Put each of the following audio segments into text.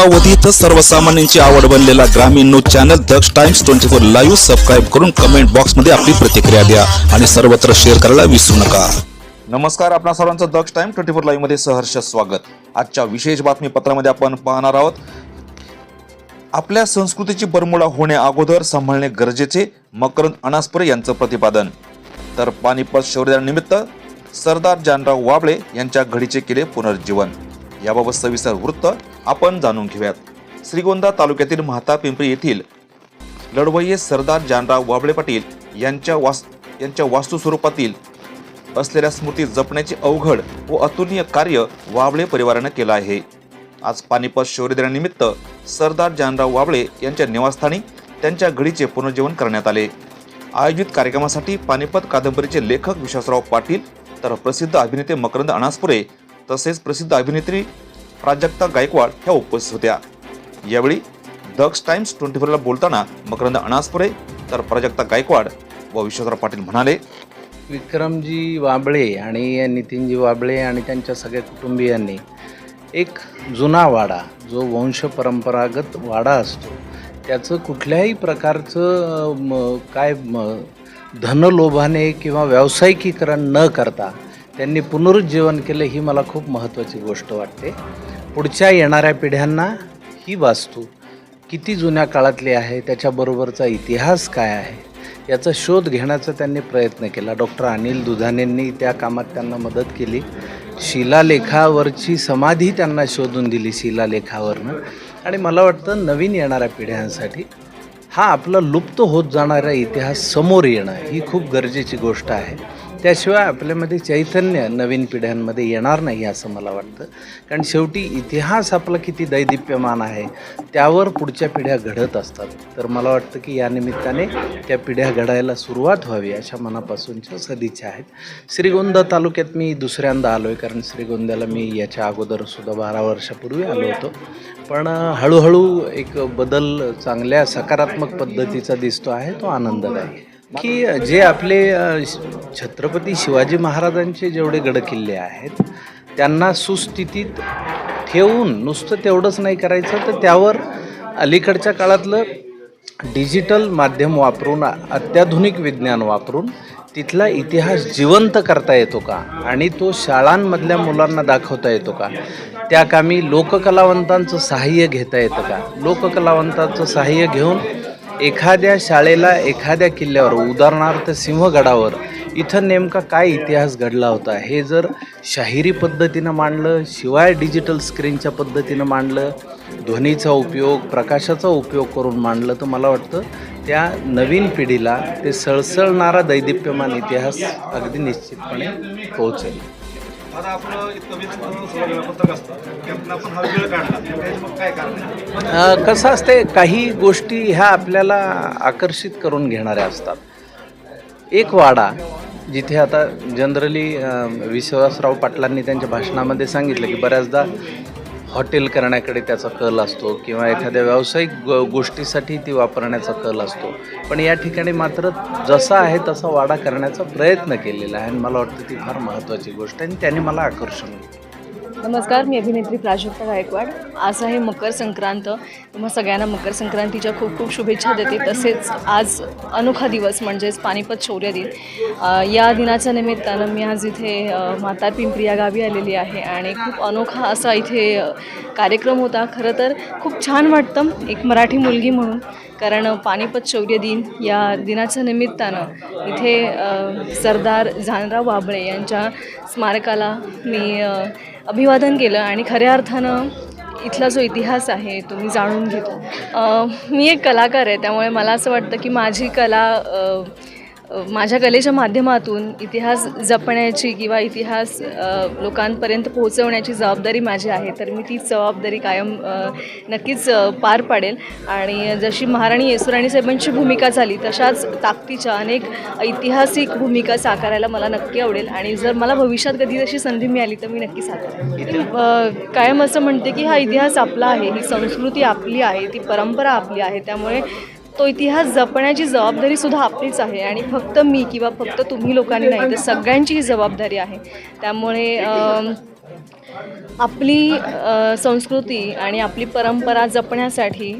अल्पावधीत सर्वसामान्यांची आवड बनलेला ग्रामीण news channel Daksh Times twenty four live subscribe करून कमेंट बॉक्समध्ये आपली प्रतिक्रिया द्या आणि सर्वत्र शेअर करायला विसरू नका. नमस्कार आपणा सर्वांचं दक्ष टाइम ट्वेंटी फोर लाईव्हमध्ये सहर्ष स्वागत. आजच्या विशेष बातमीपत्रामध्ये आपण पाहणार आहोत आपल्या संस्कृतीची बरमुडा होणे अगोदर सांभाळणे गरजेचे मकरंद अनासपुरे यांचं प्रतिपादन. तर पानिपत शौर्यानिमित्त सरदार जानराव वाबळे यांच्या घडीचे केले पुनर्जीवन. याबाबत सविस्तर वृत्त आपण जाणून घेऊयात. श्रीगोंदा तालुक्यातील महाता पिंपरी येथील लढवय्ये सरदार जानराव वाबळे पाटील यांच्या वास यांच्या वास्तू स्वरूपातील असलेल्या स्मृती जपण्याचे अवघड व अतुलनीय कार्य वाबळे परिवारानं केलं आहे. आज पानिपत शौर्य दिनानिमित्त सरदार जानराव वाबळे यांच्या निवासस्थानी त्यांच्या घडीचे पुनर्जीवन करण्यात आले. आयोजित कार्यक्रमासाठी पानिपत कादंबरीचे लेखक विश्वासराव पाटील तर प्रसिद्ध अभिनेते मकरंद अनासपुरे तसेच प्रसिद्ध अभिनेत्री प्राजक्ता गायकवाड ह्या उपस्थित होत्या. यावेळी दक्ष टाइम्स ट्वेंटी फोरला बोलताना मकरंद अनासपुरे तर प्राजक्ता गायकवाड व विश्वासराव पाटील म्हणाले विक्रमजी वाबळे आणि नितीनजी वाबळे आणि त्यांच्या सगळ्या कुटुंबियांनी एक जुना वाडा जो वंश परंपरागत वाडा असतो त्याचं कुठल्याही प्रकारचं काय म, धनलोभाने किंवा व्यावसायिकीकरण न करता त्यांनी पुनरुज्जीवन केलं ही मला खूप महत्त्वाची गोष्ट वाटते. पुढच्या येणाऱ्या पिढ्यांना ही वास्तू किती जुन्या काळातली आहे त्याच्याबरोबरचा इतिहास काय आहे याचा शोध घेण्याचा त्यांनी प्रयत्न केला. डॉक्टर अनिल दुधानेंनी त्या कामात त्यांना मदत केली. शिलालेखावरची समाधी त्यांना शोधून दिली शिलालेखावरनं. आणि मला वाटतं नवीन येणाऱ्या पिढ्यांसाठी हा आपला लुप्त होत जाणारा इतिहास समोर येणं ही खूप गरजेची गोष्ट आहे. त्याशिवाय आपल्यामध्ये चैतन्य नवीन पिढ्यांमध्ये येणार नाही असं मला वाटतं. कारण शेवटी इतिहास आपला किती दैदिप्यमान आहे त्यावर पुढच्या पिढ्या घडत असतात. तर मला वाटतं की या निमित्ताने त्या पिढ्या घडायला सुरुवात व्हावी अशा मनापासूनच्या सदिच्छा आहेत. श्रीगोंदा तालुक्यात मी दुसऱ्यांदा आलो आहे कारण श्रीगोंद्याला मी याच्या अगोदरसुद्धा बारा वर्षापूर्वी आलो होतो. पण हळूहळू एक बदल चांगल्या सकारात्मक पद्धतीचा दिसतो आहे तो आनंददायी की जे आपले छत्रपती शिवाजी महाराजांचे जेवढे गडकिल्ले आहेत त्यांना सुस्थितीत ठेवून नुसतं तेवढंच नाही करायचं तर त्यावर अलीकडच्या काळातलं डिजिटल माध्यम वापरून अत्याधुनिक विज्ञान वापरून तिथला इतिहास जिवंत करता येतो का? आणि तो शाळांमधल्या मुलांना दाखवता येतो का? त्या कामी लोककलावंतांचं सहाय्य घेता येतं का? लोककलावंतांचं सहाय्य घेऊन एखाद्या शाळेला एखाद्या किल्ल्यावर उदाहरणार्थ सिंहगडावर इथं नेमका काय इतिहास घडला होता? हे जर शाहिरी पद्धतीनं मांडलं शिवाय डिजिटल स्क्रीनच्या पद्धतीनं मांडलं ध्वनीचा उपयोग प्रकाशाचा उपयोग करून मांडलं तर मला वाटतं त्या नवीन पिढीला ते सळसळणारा दैदिप्यमान इतिहास अगदी निश्चितपणे पोहोचेल. आता आपलं इतकं वीज पत्रक असतं त्यातनं आपण हा वेळ काढला. मग काय कारण कसं असते काही गोष्टी ह्या आपल्याला आकर्षित करून घेणाऱ्या असतात. एक वाडा जिथे आता जनरली विश्वासराव पाटलांनी त्यांच्या भाषणामध्ये सांगितलं की बऱ्याचदा हॉटेल करण्याकडे त्याचा कल असतो किंवा एखाद्या व्यावसायिक ग गोष्टीसाठी ती वापरण्याचा कल असतो. पण या ठिकाणी मात्र जसा आहे तसा वाडा करण्याचा प्रयत्न केलेला आहे आणि मला वाटतं ती फार महत्त्वाची गोष्ट आहे आणि त्याने मला आकर्षण केलं नमस्कार मी अभिनेत्री प्राजक्ता गायकवाड. आज आहे मकर संक्रांत. तुम्हा सगळ्यांना मकर संक्रांतीच्या खूप खूप शुभेच्छा देते. तसेच आज अनोखा दिवस म्हणजेच पानिपत शौर्य दिन. या दिनाच्या निमित्तानं मी आज इथे माता पिंपरी या गावी आलेली आहे आणि खूप अनोखा असा इथे कार्यक्रम होता. खरं तर खूप छान वाटतं एक मराठी मुलगी म्हणून. कारण पानिपत शौर्य दिन या दिनाच्या निमित्तानं इथे सरदार जानराव बाबळे यांच्या स्मारकाला मी अभिवा अभिवादन केलं आणि खऱ्या अर्थानं इथला जो इतिहास आहे तो मी जाणून घेतो मी एक कलाकार आहे त्यामुळे मला असं वाटतं की माझी कला माझ्या कलेच्या माध्यमातून इतिहास जपण्याची किंवा इतिहास लोकांपर्यंत पोहोचवण्याची जबाबदारी माझी आहे तर मी ती जबाबदारी कायम नक्कीच पार पाडेल. आणि जशी महाराणी येसुराणी साहेबांची भूमिका झाली तशाच ताकदीच्या अनेक ऐतिहासिक भूमिका साकारायला मला नक्की आवडेल. आणि जर मला भविष्यात कधी तशी संधी मिळाली तर मी नक्की साकारेन कायम असं म्हणते की हा इतिहास आपला आहे ही संस्कृती आपली आहे ती परंपरा आपली आहे. त्यामुळे तो इतिहास जपण्याची जबाबदारी सुद्धा आपलीच आहे आणि फक्त मी किंवा फक्त तुम्ही लोकांनी नाही तर सगळ्यांची ही जबाबदारी आहे. त्यामुळे आपली संस्कृती आणि आपली परंपरा जपण्यासाठी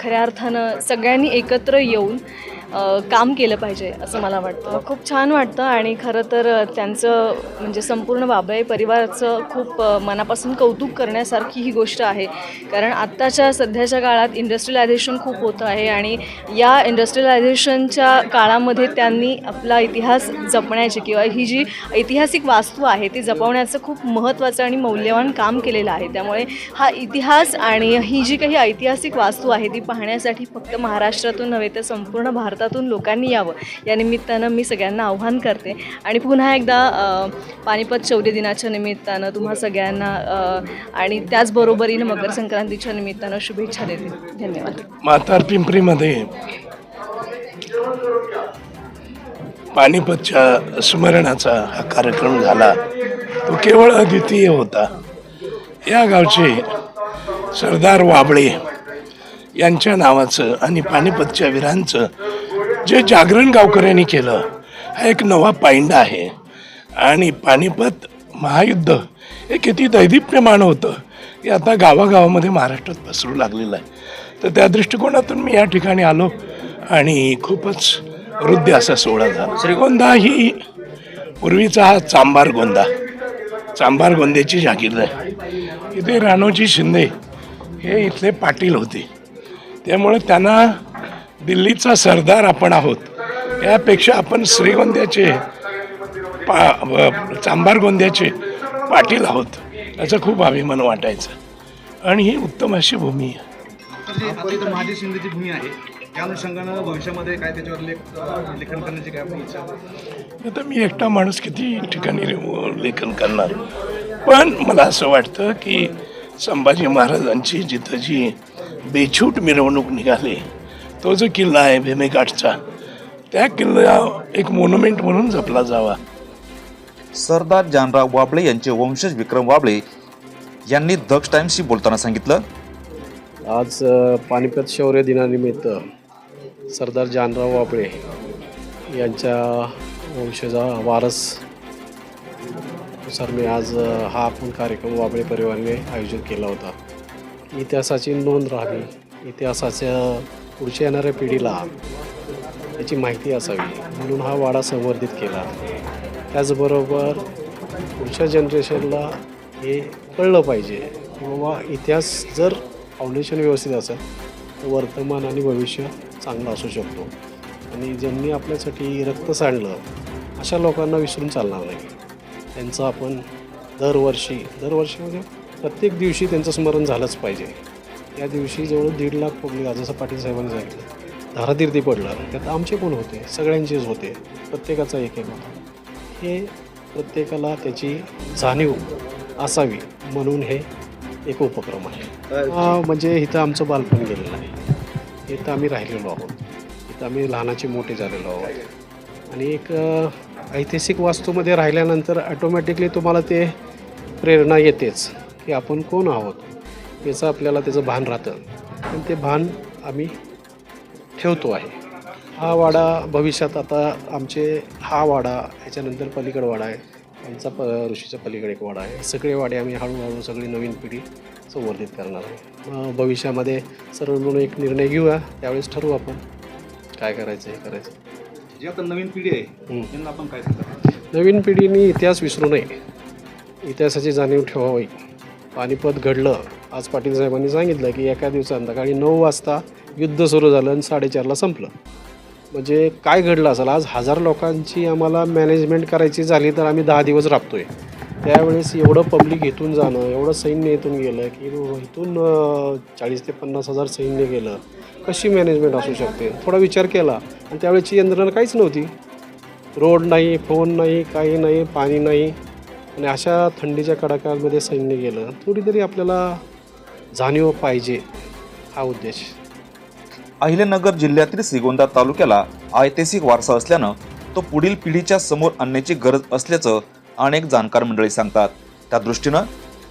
खऱ्या अर्थानं सगळ्यांनी एकत्र येऊन काम केलं पाहिजे असं मला वाटतं. खूप छान वाटतं आणि खरं तर त्यांचं म्हणजे संपूर्ण बाबळे परिवाराचं खूप मनापासून कौतुक करण्यासारखी ही गोष्ट आहे. कारण आत्ताच्या सध्याच्या काळात इंडस्ट्रियलायझेशन खूप होतं आहे आणि या इंडस्ट्रियलायझेशनच्या काळामध्ये त्यांनी आपला इतिहास जपण्याची किंवा ही जी ऐतिहासिक वास्तू आहे ती जपवण्याचं खूप महत्त्वाचं आणि मौल्यवान काम केलेलं आहे. त्यामुळे हा इतिहास आणि ही जी काही ऐतिहासिक वास्तू आहे ती पाहण्यासाठी फक्त महाराष्ट्रातून नव्हे तर संपूर्ण भारतात भारतातून लोकांनी यावं. या निमित्तानं मी सगळ्यांना आव्हान करते. आणि पुन्हा एकदा पानिपत शौर्य दिनाच्या निमित्तानं तुम्हा सगळ्यांना आणि त्याचबरोबरीनं मकर संक्रांतीच्या निमित्तानं शुभेच्छा देते. धन्यवाद. मातार पिंपरीमध्ये पानिपतच्या स्मरणाचा हा कार्यक्रम झाला. तो केवळ अद्वितीय होता. या गावचे सरदार वाबळे यांच्या नावाचं आणि पानिपतच्या वीरांचं जे जागरण गावकऱ्यांनी केलं हा एक नवा पायंडा आहे. आणि पानिपत महायुद्ध हे किती दैदिप्यमान होतं हे आता गावागावामध्ये महाराष्ट्रात पसरू लागलेलं आहे. तर त्या दृष्टिकोनातून मी या ठिकाणी आलो आणि खूपच हृदय असा सोहळा झाला. श्रीगोंदा ही पूर्वीचा हा चांबार गोंदा. चांबार गोंद्याची जागीर आहे. इथे राणोजी शिंदे हे इथले पाटील होते. त्यामुळे त्यांना दिल्लीचा सरदार आपण आहोत. यापेक्षा आपण श्रीगोंद्याचे पा चांबार गोंद्याचे पाटील आहोत. याचा खूप अभिमान वाटायचा. आणि ही उत्तम अशी भूमी आहे. महाजी शिंदेची भूमी आहे. त्या अनुषंगानं भविष्यामध्ये काय त्याच्यावर लेख अ, लेखन करण्याची काय आपली इच्छा आहे? आता मी एकटा माणूस किती ठिकाणी लेखन करणार? पण मला असं वाटतं की संभाजी महाराजांची जिथं जी बेछूट मिरवणूक निघाली तो जो किल्ला आहे भीमेघाटचा त्या किल्ला एक मोन्युमेंट म्हणून जपला जावा. सरदार जानराव वाबळे यांचे वंशज विक्रम वाबळे यांनी दक्ष टाइम्सशी बोलताना सांगितलं. आज पानिपत शौर्य दिनानिमित्त सरदार जानराव वाबळे यांच्या वंशजा वारसनुसार मी आज हा आपण कार्यक्रम वाबळे परिवाराने आयोजित केला होता. इतिहासाची नोंद राहावी. इतिहासाच्या पुढच्या येणाऱ्या पिढीला याची माहिती असावी. म्हणून हा वाडा संवर्धित केला. त्याचबरोबर पुढच्या जनरेशनला हे कळलं पाहिजे की बाबा इतिहास जर फाउंडेशन व्यवस्थित असेल तर वर्तमान आणि भविष्य चांगलं असू शकतो. आणि ज्यांनी आपल्यासाठी रक्त सांडलं अशा लोकांना विसरून चालणार नाही. त्यांचं आपण दरवर्षी दरवर्षी म्हणजे प्रत्येक दिवशी त्यांचं स्मरण झालंच पाहिजे. या दिवशी जवळ दीड लाख पब्लिक आज जसं पाटील साहेबांनी सांगितलं धारातीर्थी पडला त्यात आमचे पण होते? सगळ्यांचेच होते. प्रत्येकाचा एक एक होता. हे प्रत्येकाला त्याची जाणीव असावी म्हणून हे एक उपक्रम आहे. म्हणजे इथं आमचं बालपण गेलेलं आहे. इथं आम्ही राहिलेलो आहोत. इथं आम्ही लहानाचे मोठे झालेलो आहोत. आणि एक ऐतिहासिक वास्तूमध्ये राहिल्यानंतर ॲटोमॅटिकली तुम्हाला ते प्रेरणा येतेच की आपण कोण आहोत? याचं आपल्याला त्याचं भान राहतं. आणि ते भान आम्ही ठेवतो आहे. हा वाडा भविष्यात आता आमचे हा वाडा याच्यानंतर पलीकड वाडा आहे. आमचा प ऋषीच्या पलीकडे एक वाडा आहे. सगळे वाडे आम्ही हळूहळू सगळी नवीन पिढी संवर्धित करणार आहे. भविष्यामध्ये सर्व मिळून एक निर्णय घेऊया. त्यावेळेस ठरवू आपण. काय करायचं हे करायचं. जी आता नवीन पिढी आहे. त्यांना आपण काय नवीन पिढीने इतिहास विसरू नये. इतिहासाची जाणीव ठेवावी. पानिपत घडलं. आज पाटील साहेबांनी सांगितलं की एका दिवसांतकाळी नऊ वाजता युद्ध सुरू झालं आणि साडेचारला संपलं. म्हणजे काय घडलं असेल? आज हजार लोकांची आम्हाला मॅनेजमेंट करायची झाली तर आम्ही दहा दिवस राबतो आहे त्यावेळेस एवढं पब्लिक इथून जाणं एवढं सैन्य इथून गेलं की इथून चाळीस ते पन्नास हजार सैन्य गेलं. कशी मॅनेजमेंट असू शकते? थोडा विचार केला. आणि त्यावेळेची यंत्रणा काहीच नव्हती. रोड नाही फोन नाही काही नाही पाणी नाही. आणि अशा थंडीच्या कडाक्यामध्ये सैन्य गेलं थोडी तरी आपल्याला जाणीव पाहिजे हा उद्देश. अहिल्यानगर जिल्ह्यातील श्रीगोंदा तालुक्याला ऐतिहासिक वारसा असल्यानं तो पुढील पिढीच्या समोर आणण्याची गरज असल्याचं अनेक जाणकार मंडळी सांगतात. त्या दृष्टीनं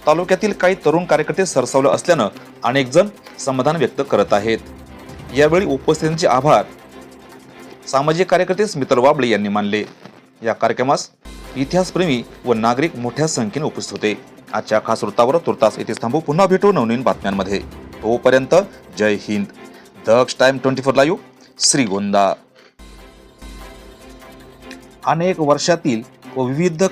तालुक्यातील काही तरुण कार्यकर्ते सरसावले असल्यानं अनेक जण समाधान व्यक्त करत आहेत. यावेळी उपस्थितांचे आभार सामाजिक कार्यकर्ते स्मितल वाबळे यांनी मानले. या कार्यक्रमास इतिहासप्रेमी व नागरिक मोठ्या संख्येने उपस्थित होते. आजच्या खास वृत्तावर तुर्तास इथेच थांबू. पुन्हा भेटू नवनवीन बातम्यांमध्ये. तोपर्यंत जय Hind. Daksh time twenty four live Shrigonda. अनेक वर्षातील व विविध